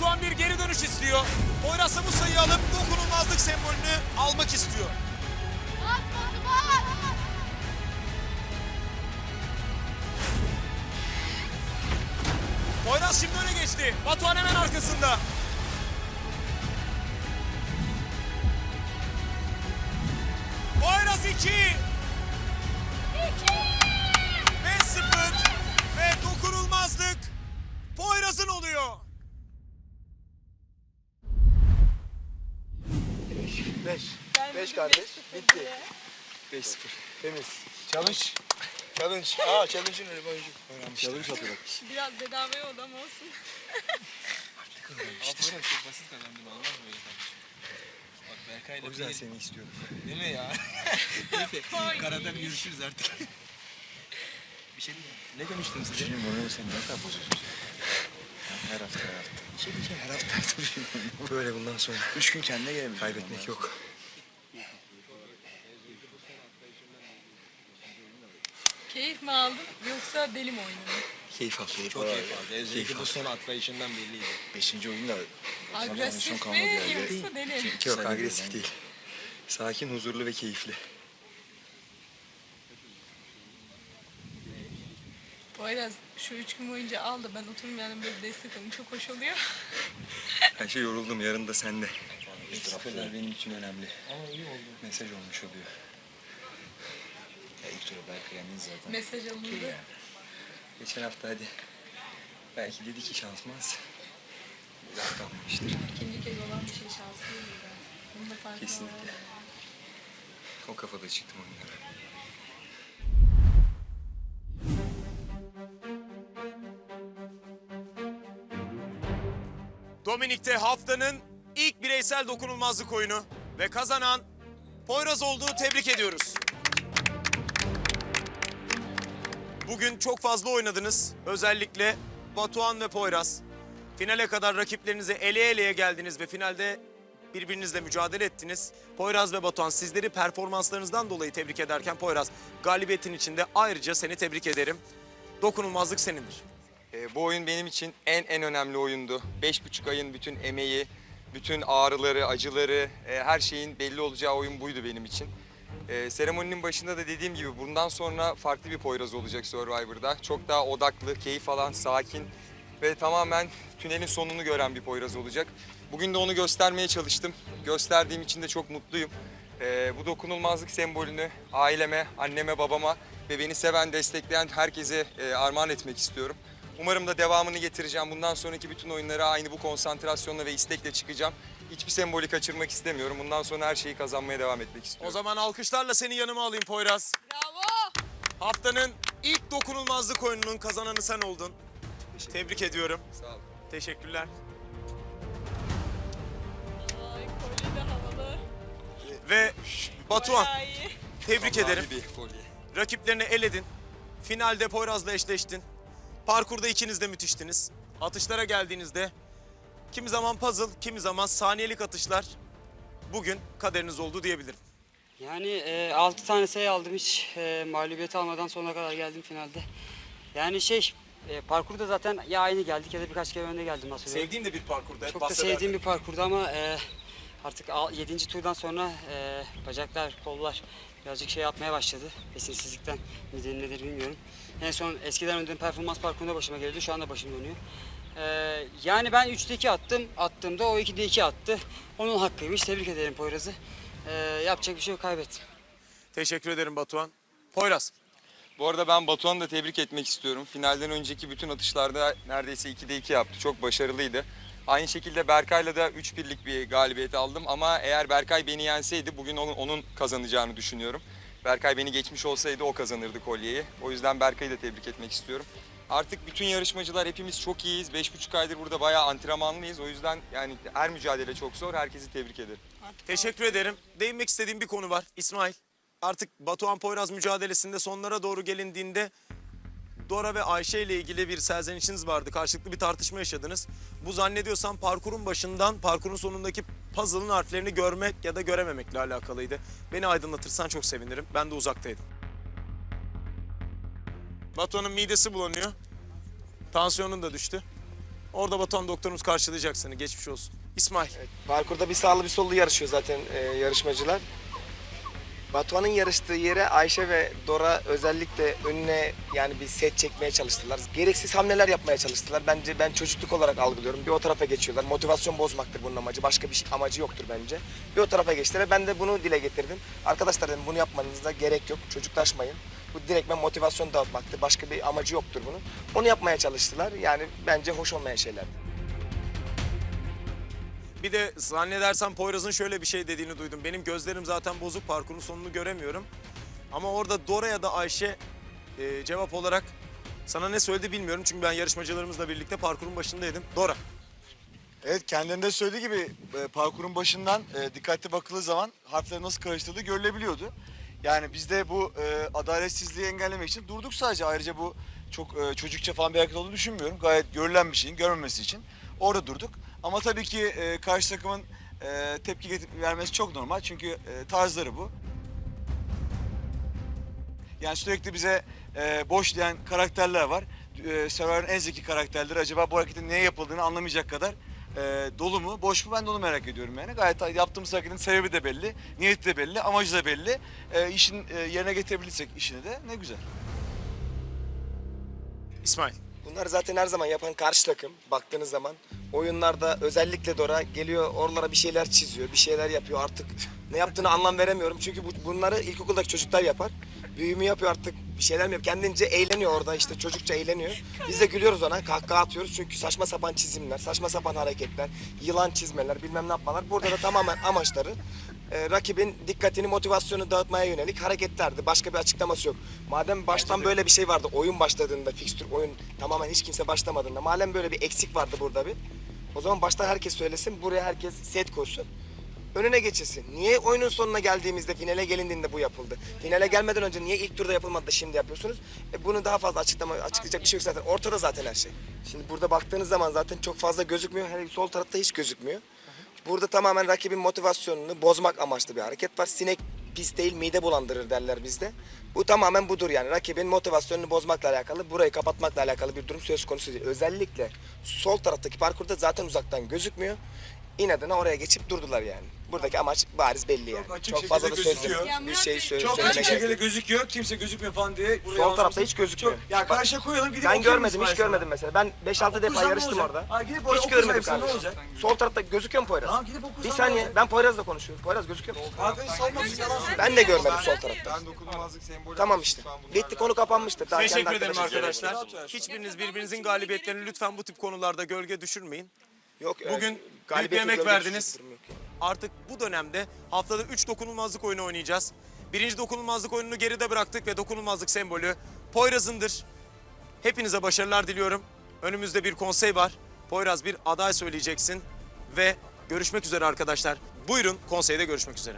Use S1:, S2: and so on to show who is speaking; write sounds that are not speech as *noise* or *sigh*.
S1: Batuhan bir geri dönüş istiyor. Poyraz da bu sayıyı alıp dokunulmazlık sembolünü almak istiyor. Poyraz şimdi öne geçti. Batuhan hemen arkasında. Poyraz 2.
S2: 5 kardeş. Bitti. 5-0. Temiz. Challenge. Challenge. Aa challenge'ın öyle oyuncu. Challenge atıyor.
S3: Biraz bedavaya odam olsun.
S4: Aferin çok basit kazandın olmaz mı böyle kardeşim? Bak Berkay'la
S2: O yüzden
S4: bir-
S2: seni istiyorum.
S4: Değil mi ya? *laughs* Neyse karada bir görüşürüz artık. bir şey diyeyim. Ne demiştim size?
S2: Şimdi bunu sen ne kadar bozuyorsun? Her hafta her hafta. Bir şey diyeceğim her hafta her hafta. Böyle bundan sonra. Üç gün kendine gelelim. Kaybetmek yok.
S3: Keyif mi aldın yoksa deli mi oynadın?
S2: Keyif al. Keyif
S4: Çok keyif aldı.
S2: Keyif
S4: Özellikle bu son atlayışından belliydi.
S2: Beşinci oyunda
S3: Agresif mi yoksa deli?
S2: Yok agresif değil. Sakin, huzurlu ve keyifli.
S3: Poyraz şu üç gün boyunca al da ben oturmayalım böyle destek olayım. Çok hoş oluyor. *laughs*
S2: Ben şey yoruldum. Yarın da sende. İtiraflar benim için önemli.
S4: Ama iyi oldu.
S2: Mesaj olmuş oluyor. Ya ilk tura belki yendiniz zaten.
S3: Mesaj alındı.
S2: Geçen hafta hadi. Belki dedi ki şansmaz. Uzak kalmamıştır.
S3: İkinci kez olan bir şey şanslı değil zaten. Bunun da farkına
S2: Kesinlikle. O kafada çıktım oyunlara.
S1: Dominik'te haftanın ilk bireysel dokunulmazlık oyunu ve kazanan Poyraz olduğu tebrik ediyoruz. Bugün çok fazla oynadınız. Özellikle Batuhan ve Poyraz. Finale kadar rakiplerinize eleye eleye geldiniz ve finalde birbirinizle mücadele ettiniz. Poyraz ve Batuhan sizleri performanslarınızdan dolayı tebrik ederken Poyraz galibiyetin içinde ayrıca seni tebrik ederim. Dokunulmazlık senindir.
S5: Ee, bu oyun benim için en en önemli oyundu. Beş buçuk ayın bütün emeği, bütün ağrıları, acıları, e, her şeyin belli olacağı oyun buydu benim için. Ee, seremoninin başında da dediğim gibi bundan sonra farklı bir Poyraz olacak Survivor'da. Çok daha odaklı, keyif alan, sakin ve tamamen tünelin sonunu gören bir Poyraz olacak. Bugün de onu göstermeye çalıştım. Gösterdiğim için de çok mutluyum. Ee, bu dokunulmazlık sembolünü aileme, anneme, babama ve beni seven, destekleyen herkese e, armağan etmek istiyorum. Umarım da devamını getireceğim. Bundan sonraki bütün oyunlara aynı bu konsantrasyonla ve istekle çıkacağım. Hiçbir sembolü kaçırmak istemiyorum. Bundan sonra her şeyi kazanmaya devam etmek
S1: O
S5: istiyorum.
S1: zaman alkışlarla seni yanıma alayım Poyraz.
S3: Bravo!
S1: Haftanın ilk dokunulmazlık oyununun kazananı sen oldun. Tebrik ediyorum.
S5: Sağ ol.
S1: Teşekkürler.
S3: Ay kolye de havalı.
S1: Ve Batuhan
S3: Bayağı iyi.
S1: tebrik
S5: Allah'ım
S1: ederim.
S5: bir kolye.
S1: Rakiplerini eledin. Finalde Poyraz'la eşleştin. Parkurda ikiniz de müthiştiniz. Atışlara geldiğinizde kimi zaman puzzle, kimi zaman saniyelik atışlar bugün kaderiniz oldu diyebilirim.
S6: Yani e, 6 tane sayı aldım hiç e, mağlubiyet almadan sonuna kadar geldim finalde. Yani şey e, parkurda zaten ya aynı geldik ya da birkaç kere önde geldim hatırlıyorum.
S1: Sevdiğin de bir parkurda. hep
S6: Çok da sevdiğim bir parkurdu ama e, artık 7. turdan sonra e, bacaklar, kollar birazcık şey yapmaya başladı. Besinsizlikten mi denilir bilmiyorum. En son eskiden oynadığım performans parkurunda başıma geldi. Şu anda başım dönüyor. E, yani ben 3'te 2 attım. Attığımda o 2'de 2 attı. Onun hakkıymış. Tebrik ederim Poyraz'ı. E, yapacak bir şey yok kaybettim.
S1: Teşekkür ederim Batuhan. Poyraz.
S5: Bu arada ben Batuhan'ı da tebrik etmek istiyorum. Finalden önceki bütün atışlarda neredeyse 2'de 2 yaptı. Çok başarılıydı. Aynı şekilde Berkay'la da 3-1'lik bir galibiyet aldım. Ama eğer Berkay beni yenseydi bugün onun, onun kazanacağını düşünüyorum. Berkay beni geçmiş olsaydı o kazanırdı kolyeyi. O yüzden Berkay'ı da tebrik etmek istiyorum. Artık bütün yarışmacılar hepimiz çok iyiyiz. 5,5 aydır burada bayağı antrenmanlıyız. O yüzden yani her mücadele çok zor. Herkesi tebrik ederim.
S1: Teşekkür ederim. Değinmek istediğim bir konu var. İsmail, artık Batuhan Poyraz mücadelesinde sonlara doğru gelindiğinde Dora ve Ayşe ile ilgili bir serzenişiniz vardı. Karşılıklı bir tartışma yaşadınız. Bu zannediyorsam parkurun başından parkurun sonundaki puzzle'ın harflerini görmek ya da görememekle alakalıydı. Beni aydınlatırsan çok sevinirim. Ben de uzaktaydım. Batuhan'ın midesi bulanıyor. Tansiyonun da düştü. Orada Batuhan doktorumuz karşılayacak seni. Geçmiş olsun. İsmail.
S2: Parkurda bir sağlı bir sollu yarışıyor zaten e, yarışmacılar. Batuhan'ın yarıştığı yere Ayşe ve Dora özellikle önüne yani bir set çekmeye çalıştılar. Gereksiz hamleler yapmaya çalıştılar. Bence ben çocukluk olarak algılıyorum. Bir o tarafa geçiyorlar. Motivasyon bozmaktır bunun amacı. Başka bir şey, amacı yoktur bence. Bir o tarafa geçtiler. Ben de bunu dile getirdim. Arkadaşlar dedim bunu yapmanıza gerek yok. Çocuklaşmayın. Bu direktmen motivasyon dağıtmaktır. Başka bir amacı yoktur bunun. Onu yapmaya çalıştılar. Yani bence hoş olmayan şeylerdi.
S1: Bir de zannedersem Poyraz'ın şöyle bir şey dediğini duydum. Benim gözlerim zaten bozuk parkurun sonunu göremiyorum. Ama orada Dora ya da Ayşe e, cevap olarak sana ne söyledi bilmiyorum. Çünkü ben yarışmacılarımızla birlikte parkurun başındaydım. Dora.
S7: Evet kendilerinde söylediği gibi e, parkurun başından e, dikkatli bakıldığı zaman harfleri nasıl karıştırdığı görülebiliyordu. Yani biz de bu e, adaletsizliği engellemek için durduk sadece. Ayrıca bu çok e, çocukça falan bir hareket olduğunu düşünmüyorum. Gayet görülen bir şeyin görmemesi için orada durduk. Ama tabii ki e, karşı takımın e, tepki getirip vermesi çok normal. Çünkü e, tarzları bu. Yani sürekli bize e, boş diyen karakterler var. E, Survivor'ın en zeki karakterleri acaba bu hareketin neye yapıldığını anlamayacak kadar e, dolu mu, boş mu ben de onu merak ediyorum yani. Gayet yaptığımız hareketin sebebi de belli, niyeti de belli, amacı da belli. E, işin e, yerine getirebilirsek işini de ne güzel.
S1: İsmail.
S2: Bunlar zaten her zaman yapan karşı takım baktığınız zaman. Oyunlarda özellikle Dora geliyor oralara bir şeyler çiziyor, bir şeyler yapıyor artık. Ne yaptığını anlam veremiyorum çünkü bu, bunları ilkokuldaki çocuklar yapar. Büyümü yapıyor artık bir şeyler mi yapıyor? Kendince eğleniyor orada işte çocukça eğleniyor. Biz de gülüyoruz ona kahkaha atıyoruz çünkü saçma sapan çizimler, saçma sapan hareketler, yılan çizmeler bilmem ne yapmalar. Burada da tamamen amaçları e, rakibin dikkatini, motivasyonu dağıtmaya yönelik hareketlerdi. Başka bir açıklaması yok. Madem baştan böyle bir şey vardı, oyun başladığında, fikstür oyun tamamen hiç kimse başlamadığında, madem böyle bir eksik vardı burada bir, o zaman baştan herkes söylesin, buraya herkes set koysun. Önüne geçilsin. Niye oyunun sonuna geldiğimizde, finale gelindiğinde bu yapıldı? Finale gelmeden önce niye ilk turda yapılmadı da şimdi yapıyorsunuz? E bunu daha fazla açıklama, açıklayacak bir şey yok zaten. Ortada zaten her şey. Şimdi burada baktığınız zaman zaten çok fazla gözükmüyor. Hele sol tarafta hiç gözükmüyor. Burada tamamen rakibin motivasyonunu bozmak amaçlı bir hareket var. Sinek pis değil mide bulandırır derler bizde. Bu tamamen budur yani. Rakibin motivasyonunu bozmakla alakalı, burayı kapatmakla alakalı bir durum söz konusu değil. Özellikle sol taraftaki parkurda zaten uzaktan gözükmüyor. İnadına oraya geçip durdular yani. Buradaki amaç bariz belli yani.
S7: Çok açık
S2: Çok fazla da
S7: şekilde
S2: söz
S7: gözüküyor.
S2: bir şey söyle,
S7: Çok
S2: söylemeye
S7: açık
S2: gerek
S7: şekilde
S2: yok.
S7: gözüküyor, kimse gözükmüyor falan diye. buraya
S2: Sol tarafta hiç gözükmüyor.
S7: Çok- Ya karşıya koyalım gidip
S2: Ben
S7: okuyalım
S2: görmedim, hiç görmedim mesela. Ben 5-6 defa
S7: Okursan ne
S2: yarıştım
S7: olacak?
S2: orada.
S7: Ha, gidip oraya
S2: hiç
S7: okursan
S2: görmedim
S7: sana ne
S2: kardeşim.
S7: olacak?
S2: Sol tarafta gözüküyor mu Poyraz?
S7: Tamam, gidip okursan
S2: Bir
S7: ne
S2: saniye,
S7: olacak?
S2: ben Poyraz'la konuşuyorum. Poyraz gözüküyor mu?
S7: Arkadaş salmasın yalan söylüyor.
S2: Ben de görmedim sol tarafta.
S5: Ben dokunulmazlık sembolü
S2: Tamam işte. Bitti konu kapanmıştır. Daha kendi
S1: Teşekkür ederim arkadaşlar. Hiçbiriniz birbirinizin galibiyetlerini lütfen bu tip konularda gölge düşürmeyin.
S2: Yok, e,
S1: Bugün büyük bir emek verdiniz. Artık bu dönemde haftada 3 dokunulmazlık oyunu oynayacağız. Birinci dokunulmazlık oyununu geride bıraktık ve dokunulmazlık sembolü Poyraz'ındır. Hepinize başarılar diliyorum. Önümüzde bir konsey var. Poyraz bir aday söyleyeceksin ve görüşmek üzere arkadaşlar. Buyurun konseyde görüşmek üzere.